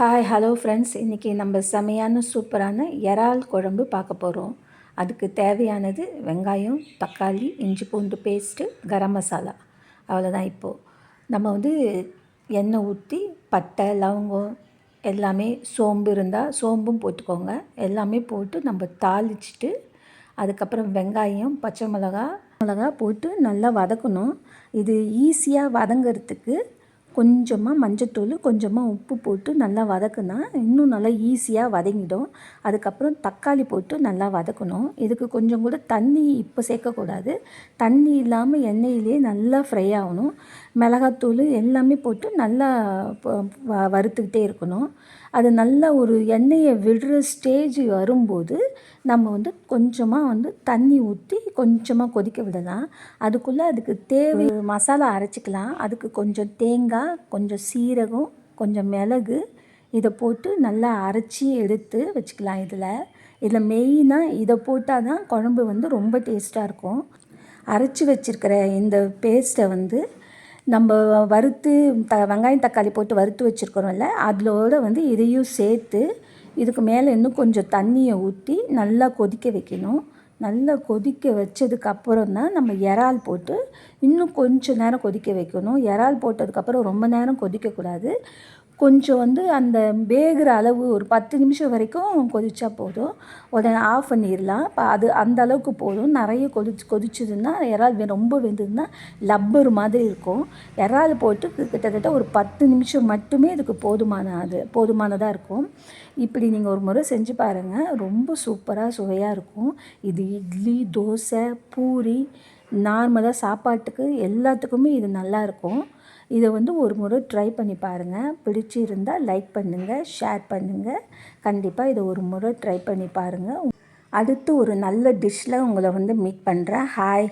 Hi hello friends இன்றைக்கி நம்ம செமையான சூப்பரான இறால் குழம்பு பார்க்க போகிறோம் அதுக்கு தேவையானது வெங்காயம் தக்காளி இஞ்சி பூண்டு பேஸ்ட்டு கரம் மசாலா. அவ்வளோதான் இப்போது நம்ம வந்து எண்ணெய் ஊற்றி பட்டை லவங்கம் எல்லாமே சோம்பு இருந்தால் சோம்பும் போட்டுக்கோங்க. எல்லாமே போட்டு நம்ம தாளிச்சிட்டு அதுக்கப்புறம் வெங்காயம் பச்சை மிளகா மிளகா போட்டு நல்லா வதக்கணும். இது ஈஸியாக வதங்கிறதுக்கு கொஞ்சமாக மஞ்சத்தூள் கொஞ்சமாக உப்பு போட்டு நல்லா வதக்குனா இன்னும் நல்லா ஈஸியாக வதங்கிடும். அதுக்கப்புறம் தக்காளி போட்டு நல்லா வதக்கணும். இதுக்கு கொஞ்சம் கூட தண்ணி இப்போ சேர்க்கக்கூடாது. தண்ணி இல்லாமல் எண்ணெயிலே நல்லா ஃப்ரை ஆகணும். மிளகாத்தூள் எல்லாமே போட்டு நல்லா வறுத்துக்கிட்டே இருக்கணும். அது நல்லா ஒரு எண்ணெயை விடுற ஸ்டேஜ் வரும்போது நம்ம வந்து கொஞ்சமாக வந்து தண்ணி ஊற்றி கொஞ்சமாக கொதிக்க விடலாம். அதுக்குள்ளே அதுக்கு தேவை மசாலா அரைச்சிக்கலாம். அதுக்கு கொஞ்சம் தேங்காய் கொஞ்சம் சீரகம் கொஞ்சம் மிளகு இதை போட்டு நல்லா அரைச்சி எடுத்து வச்சுக்கலாம் இதில். இதில் மெயினாக இதை போட்டால் தான் குழம்பு வந்து ரொம்ப டேஸ்ட்டாக இருக்கும். அரைச்சி வச்சுருக்கிற இந்த பேஸ்ட்டை வந்து நம்ம வறுத்து த வெங்காயம் தக்காளி போட்டு வறுத்து வச்சுருக்குறோம்ல அதோட வந்து இதையும் சேர்த்து இதுக்கு மேலே இன்னும் கொஞ்சம் தண்ணியை ஊற்றி நல்லா கொதிக்க வைக்கணும். நல்லா கொதிக்க வச்சதுக்கப்புறம் தான் நம்ம இறால் போட்டு இன்னும் கொஞ்சம் நேரம் கொதிக்க வைக்கணும். இறால் போட்டதுக்கப்புறம் ரொம்ப நேரம் கொதிக்கக்கூடாது. கொஞ்சம் வந்து அந்த வேகிற அளவு ஒரு பத்து நிமிஷம் வரைக்கும் கொதித்தா போதும். உடனே ஆஃப் பண்ணிடலாம். இப்போ அது அந்த அளவுக்கு போதும். நிறைய கொதிச்சு கொதிச்சதுன்னா இறால் ரொம்ப வெந்ததுன்னா லப்பர் மாதிரி இருக்கும். இறால் போட்டு கிட்டத்தட்ட ஒரு பத்து நிமிஷம் மட்டுமே இதுக்கு போதுமான அது போதுமானதாக இருக்கும். இப்படி நீங்கள் ஒரு முறை செஞ்சு பாருங்கள் ரொம்ப சூப்பராக சுவையாக இருக்கும். இது இட்லி தோசை பூரி நார்மலாக சாப்பாட்டுக்கு எல்லாத்துக்குமே இது நல்லாயிருக்கும் இதை வந்து ஒரு முறை ட்ரை பண்ணி பாருங்கள் பிடிச்சிருந்தால் லைக் பண்ணுங்கள் ஷேர் பண்ணுங்கள் கண்டிப்பாக இதை ஒரு முறை ட்ரை பண்ணி பாருங்கள் அடுத்து ஒரு நல்ல டிஷ்ஷில் உங்களை வந்து மீட் பண்ணுறேன் ஹாய்